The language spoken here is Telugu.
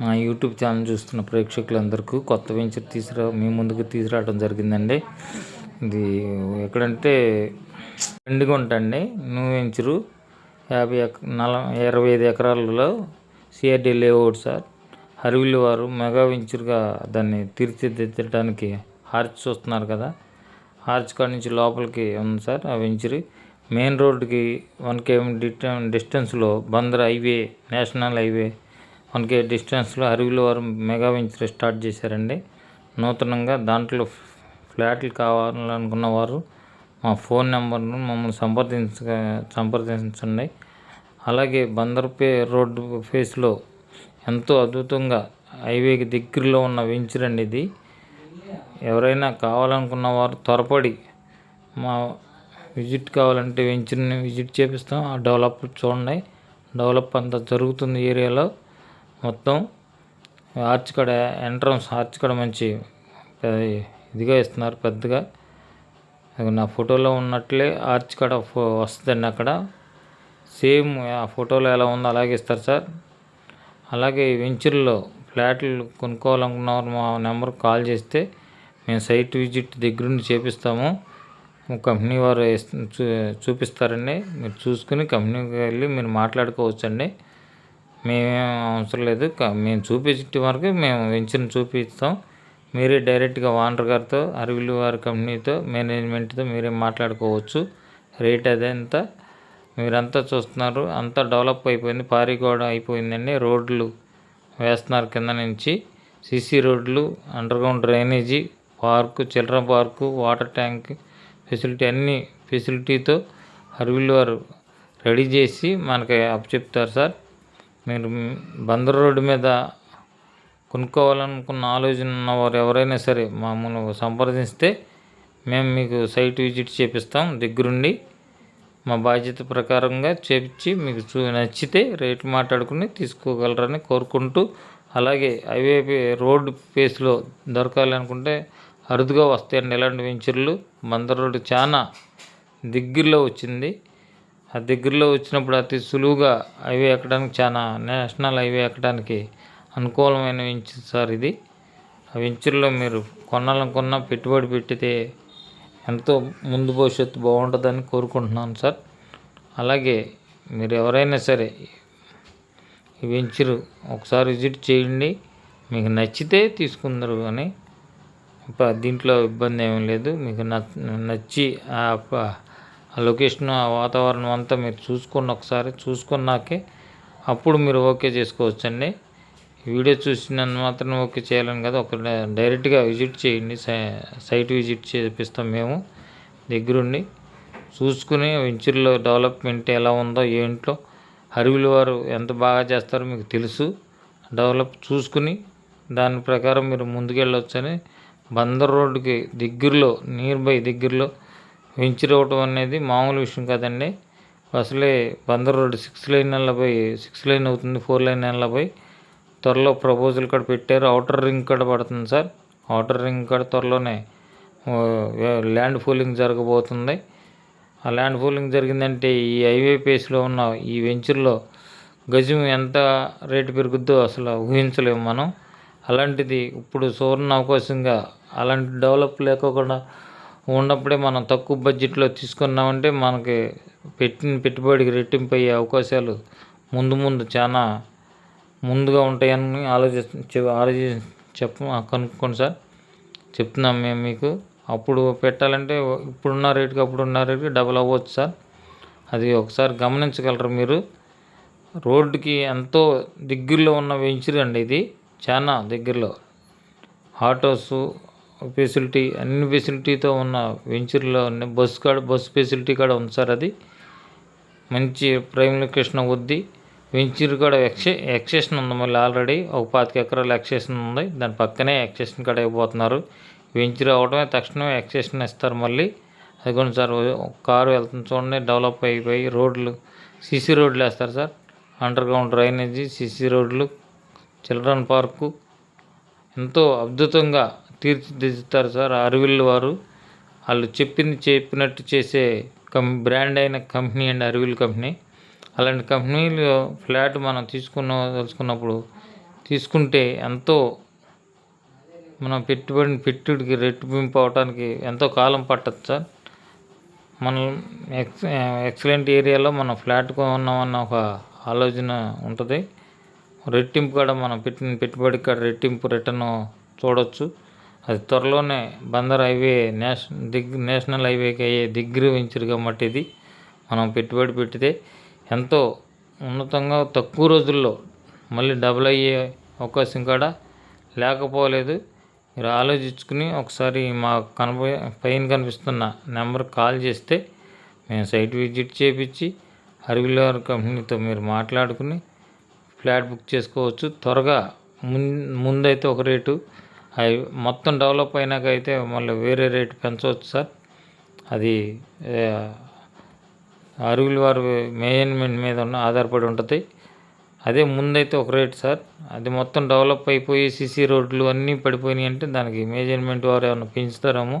మా యూట్యూబ్ ఛానల్ చూస్తున్న ప్రేక్షకులందరికీ కొత్త వెంచర్ తీసుకురా మీ ముందుకు తీసుకురావడం జరిగిందండి. ఇది ఎక్కడంటే ఎండుగా ఉంటండి న్యూ వెంచరు యాభై ఎక నల ఇరవై ఐదు ఎకరాలలో సిఆర్డీ లేఅవుట్ సార్. హరివిల్లు వారు మెగా వెంచర్గా దాన్ని తీర్చిదిద్దడానికి హార్చ్ చూస్తున్నారు కదా. హార్చ్ కాడ నుంచి లోపలికి ఉంది సార్ ఆ వెంచర్. మెయిన్ రోడ్డుకి వన్ కేఎం డిస్టెన్స్లో బందర్ హైవే నేషనల్ హైవే మనకి డిస్టెన్స్లో అరవిలో వారు మెగా వెంచర్ స్టార్ట్ చేశారండి. నూతనంగా దాంట్లో ఫ్లాట్లు కావాలనుకున్న వారు మా ఫోన్ నెంబర్ను మమ్మల్ని సంప్రదించ సంప్రదించండి. అలాగే బందర్పే రోడ్డు ఫేస్లో ఎంతో అద్భుతంగా హైవేకి దగ్గరలో ఉన్న వెంచర్ అండి ఇది. ఎవరైనా కావాలనుకున్న వారు త్వరపడి మా విజిట్ కావాలంటే వెంచర్ని విజిట్ చేపిస్తాం. ఆ డెవలప్ చూడండి. డెవలప్ అంతా జరుగుతుంది ఏరియాలో. మొత్తం ఆర్చ్ కడ ఎంట్రన్స్ ఆర్చ్ కడ మంచి ఇదిగా ఇస్తున్నారు పెద్దగా. నా ఫోటోలో ఉన్నట్లే ఆర్చ్ కడ వస్తుందండి అక్కడ. సేమ్ ఆ ఫోటోలో ఎలా ఉందో అలాగే ఇస్తారు సార్. అలాగే వెంచర్లో ఫ్లాట్లు కొనుక్కోవాలనుకున్న మా నెంబర్కి కాల్ చేస్తే మేము సైట్ విజిట్ దగ్గరుండి చేపిస్తాము. కంపెనీ వారు చూపిస్తారండి. మీరు చూసుకుని కంపెనీకి వెళ్ళి మీరు మాట్లాడుకోవచ్చండి. మేమేం అవసరం లేదు. మేము చూపించే వరకు మేము వెంచర్ని చూపిస్తాం. మీరే డైరెక్ట్గా ఓనర్ గారితో అరవిలు వారి కంపెనీతో మేనేజ్మెంట్తో మీరే మాట్లాడుకోవచ్చు. రేట్ అదంతా మీరంతా చూస్తున్నారు. అంతా డెవలప్ అయిపోయింది. పారిగోడ అయిపోయిందండి. రోడ్లు వేస్తున్నారు కింద నుంచి. సిసి రోడ్లు underground drainage park children park water tank facility అన్ని ఫెసిలిటీతో అరవిలు వారు రెడీ చేసి మనకి చెప్తారు సార్. మీరు బందర్ రోడ్డు మీద కొనుక్కోవాలనుకున్న ఆలోచన ఉన్నవారు ఎవరైనా సరే మమ్మల్ని సంప్రదిస్తే మేము మీకు సైట్ విజిట్ చేపిస్తాం. దగ్గరుండి మా బాధ్యత ప్రకారంగా చేపించి మీకు చూ నచ్చితే రేటు మాట్లాడుకుని తీసుకోగలరని కోరుకుంటూ అలాగే హైవే రోడ్డు ఫేస్లో దొరకాలనుకుంటే అరుదుగా వస్తాయండి ఇలాంటి వెంచర్లు. బందర్ రోడ్డు చాలా దగ్గరలో వచ్చింది. ఆ దగ్గరలో వచ్చినప్పుడు అతి సులువుగా హైవే ఎక్కడానికి చాలా నేషనల్ హైవే ఎక్కడానికి అనుకూలమైన వెంచర్ సార్ ఇది. ఆ వెంచర్లో మీరు కొనాలనుకున్న పెట్టుబడి పెట్టితే ఎంతో ముందు భవిష్యత్తు బాగుంటుందని కోరుకుంటున్నాను సార్. అలాగే మీరు ఎవరైనా సరే ఈ వెంచరు ఒకసారి విజిట్ చేయండి. మీకు నచ్చితే తీసుకుందరు కానీ దీంట్లో ఇబ్బంది ఏమీ లేదు. మీకు నచ్చి ఆ లొకేషన్ ఆ వాతావరణం అంతా మీరు చూసుకున్న ఒకసారి. చూసుకున్నాకే అప్పుడు మీరు ఓకే చేసుకోవచ్చండి. వీడియో చూసిన మాత్రం ఓకే చేయాలని కదా ఒక డైరెక్ట్గా విజిట్ చేయండి. సైట్ విజిట్ చేపిస్తాం మేము దగ్గరుండి. చూసుకుని వెంచర్లో డెవలప్మెంట్ ఎలా ఉందో ఏంటో హరివిలు వారు ఎంత బాగా చేస్తారో మీకు తెలుసు. డెవలప్ చూసుకుని దాని ప్రకారం మీరు ముందుకెళ్ళొచ్చని బందర్ రోడ్డుకి దగ్గరలో నియర్ బై దగ్గరలో వెంచర్ అనేది మామూలు విషయం కాదండి. అసలే బందర్ రోడ్డు సిక్స్ లైన్ నెలపై సిక్స్ లైన్ అవుతుంది ఫోర్ లైన్ నెలపై త్వరలో ప్రపోజల్ కూడా పెట్టారు. అవుటర్ రింగ్ కూడా పడుతుంది సార్. అవుటర్ రింగ్ కూడా త్వరలోనే ల్యాండ్ ఫోలింగ్ జరగబోతుంది. ఆ ల్యాండ్ ఫోలింగ్ జరిగిందంటే ఈ హైవే పేస్లో ఉన్న ఈ వెంచర్లో గజం ఎంత రేటు పెరుగుద్దో అసలు ఊహించలేము మనం. అలాంటిది ఇప్పుడు సువర్ణ అవకాశంగా అలాంటి డెవలప్ లేకోకుండా ఉన్నప్పుడే మనం తక్కువ బడ్జెట్లో తీసుకున్నామంటే మనకి పెట్టిన పెట్టుబడికి రెట్టింపు అయ్యే అవకాశాలు ముందు ముందు చాలా ముందుగా ఉంటాయని ఆలోచి ఆలోచి చెప్ప కనుక్కోండి సార్. చెప్తున్నాం మేము మీకు. అప్పుడు పెట్టాలంటే ఇప్పుడున్న రేటుకి అప్పుడున్న రేటుకి డబల్ అవ్వచ్చు సార్. అది ఒకసారి గమనించగలరు మీరు? రోడ్డుకి ఎంతో దగ్గరలో ఉన్న వెంచర్ అండి ఇది. చాలా దగ్గరలో. ఆటోసు ఫెసిలిటీ అన్ని ఫెసిలిటీతో ఉన్న వెంచర్లో బస్ కాడ బస్ ఫెసిలిటీ కూడా ఉంది సార్ అది. మంచి ప్రైమ్ లొకేషన్ వద్ది వెంచర్ కూడా ఎక్సే ఎక్సేషన్ ఉంది మళ్ళీ ఆల్రెడీ ఒక పాతిక ఎకరాలు ఎక్సేషన్ ఉంది. దాని పక్కనే ఎక్సేషన్ కూడా అయిపోతున్నారు. వెంచర్ అవడమే తక్షణమే ఎక్సేషన్ ఇస్తారు మళ్ళీ. అది సార్ కారు వెళ్తుంది చూడండి డెవలప్ అయిపోయి రోడ్లు సిసి రోడ్లు వేస్తారు sir. Under ground drainage CC రోడ్లు చిల్డ్రన్ పార్కు ఎంతో అద్భుతంగా తీర్చిదిద్దుతారు సార్. అరవిల్ వారు వాళ్ళు చెప్పింది చెప్పినట్టు చేసే కం బ్రాండ్ అయిన కంపెనీ అండి అరవిల్ కంపెనీ. అలాంటి కంపెనీలు ఫ్లాట్ మనం తీసుకున్న తెలుసుకున్నప్పుడు తీసుకుంటే ఎంతో మనం పెట్టుబడిని పెట్టుడికి రెట్టింపు అవడానికి ఎంతో కాలం పట్టదు సార్. మనం ఎక్స్ ఎక్సలెంట్ ఏరియాలో మనం ఫ్లాట్ కొన్నామన్న ఒక ఆలోచన ఉంటుంది. రెట్టింపు కూడా మనం పెట్టిన పెట్టుబడి కాడ రెట్టింపు రిటర్న్ చూడవచ్చు అది త్వరలోనే బందర్ హైవే నేషనల్ దిగ్ నేషనల్ హైవేకి అయ్యే దగ్గర వెంచర్ కాబట్టి ఇది మనం పెట్టుబడి పెడితే ఎంతో ఉన్నతంగా తక్కువ రోజుల్లో మళ్ళీ డబుల్ అయ్యే అవకాశం కూడా లేకపోలేదు. మీరు ఆలోచించుకుని ఒకసారి మా కనప పైన కనిపిస్తున్న నెంబర్ కాల్ చేస్తే మేము సైట్ విజిట్ చేపించి అరవిలర్ కంపెనీతో మీరు మాట్లాడుకుని ఫ్లాట్ బుక్ చేసుకోవచ్చు. త్వరగా ముందైతే ఒక రేటు అవి మొత్తం డెవలప్ అయినాక అయితే మళ్ళీ వేరే రేటు పెంచవచ్చు సార్. అది అరుగుల వారి మేనేజ్మెంట్ మీద ఉన్న ఆధారపడి ఉంటుంది. అదే ముందైతే ఒక రేట్ సార్. అది మొత్తం డెవలప్ అయిపోయి సిసి రోడ్లు అన్నీ పడిపోయినాయి అంటే దానికి మేనేజ్మెంట్ వారు ఏమైనా పెంచుతారేమో.